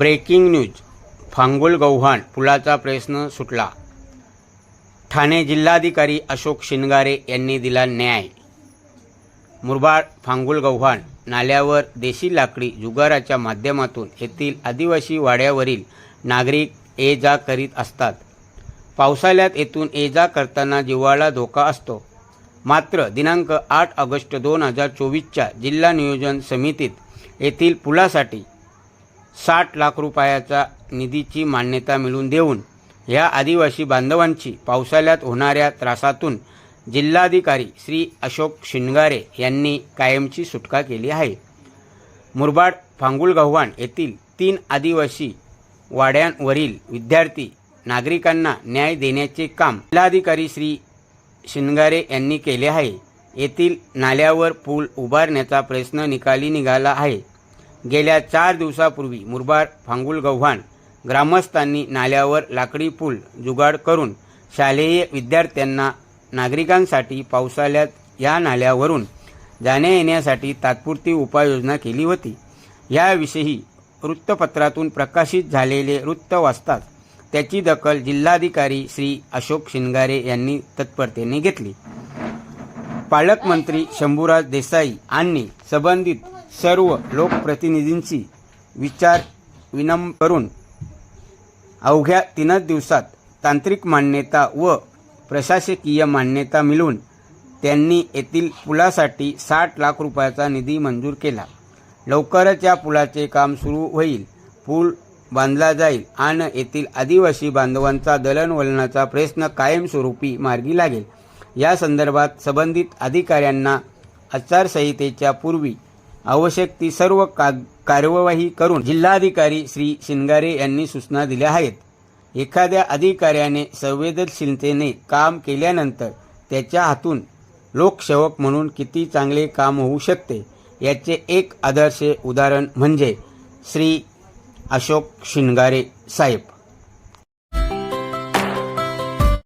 Breaking news. फांगुल गव्हाण पुलाचा प्रश्न सुटला. ठाणे जिल्हाधिकारी अशोक शिनगारे यांनी दिला न्याय. मुरबाड फांगुल गव्हाण नाल्यावर देशी लाकडी जुगाराच्या माध्यमातून येथील आदिवासी वाड्यावरील नागरिक ये जा करीत असतात. पावसाळ्यात येथून ये जा करताना जीवाला धोका असतो. मात्र दिनांक आठ ऑगस्ट दोन हजार चोवीसच्या जिल्हा नियोजन समितीत येथील पुलासाठी साठ लाख रुपयाचा निधीची मान्यता मिळवून देऊन या आदिवासी बांधवांची पावसाळ्यात होणाऱ्या त्रासातून जिल्हाधिकारी श्री अशोक शिंगारे यांनी कायमची सुटका केली आहे. मुरबाड फांगुल गव्हाण येथील तीन आदिवासी वाड्यांवरील विद्यार्थी नागरिकांना न्याय देण्याचे काम जिल्हाधिकारी श्री शिंगारे यांनी केले आहे. येथील नाल्यावर पूल उभारण्याचा प्रश्न निकाली निघाला आहे. गेल्या चार दिवसापूर्वी मुरबाड फांगुल गव्हाण ग्रामस्थांनी नाल्यावर लाकडी पूल जुगाड करून शालेय विद्यार्थ्यांना नागरिकांसाठी पावसाळ्यात या नाल्यावरून जाण्या येण्यासाठी तात्पुरती उपाययोजना केली होती. याविषयी वृत्तपत्रातून प्रकाशित झालेले वृत्त वाचताच त्याची दखल जिल्हाधिकारी श्री अशोक शिंगारे यांनी तत्परतेने घेतली. पालकमंत्री शंभूराज देसाई आणि संबंधित सर्व लोकप्रतिनिधींची विचार विनम करून अवघ्या तीनच दिवसात तांत्रिक मान्यता व प्रशासकीय मान्यता मिळवून त्यांनी येथील पुलासाठी साठ लाख रुपयाचा निधी मंजूर केला. लवकरच या पुलाचे काम सुरू होईल. पूल बांधला जाईल आणि येथील आदिवासी बांधवांचा दळणवळणाचा प्रश्न कायमस्वरूपी मार्गी लागेल. या संदर्भात संबंधित अधिकाऱ्यांना आचारसंहितेच्या पूर्वी आवश्यक ती सर्व का कार्यवाही करून जिल्हाधिकारी श्री शिंगारे यांनी सूचना दिल्या आहेत. एखाद्या अधिकाऱ्याने संवेदनशीलतेने काम केल्यानंतर त्याच्या हातून लोकसेवक म्हणून किती चांगले काम होऊ शकते याचे एक आदर्श उदाहरण म्हणजे श्री अशोक शिंगारे साहेब.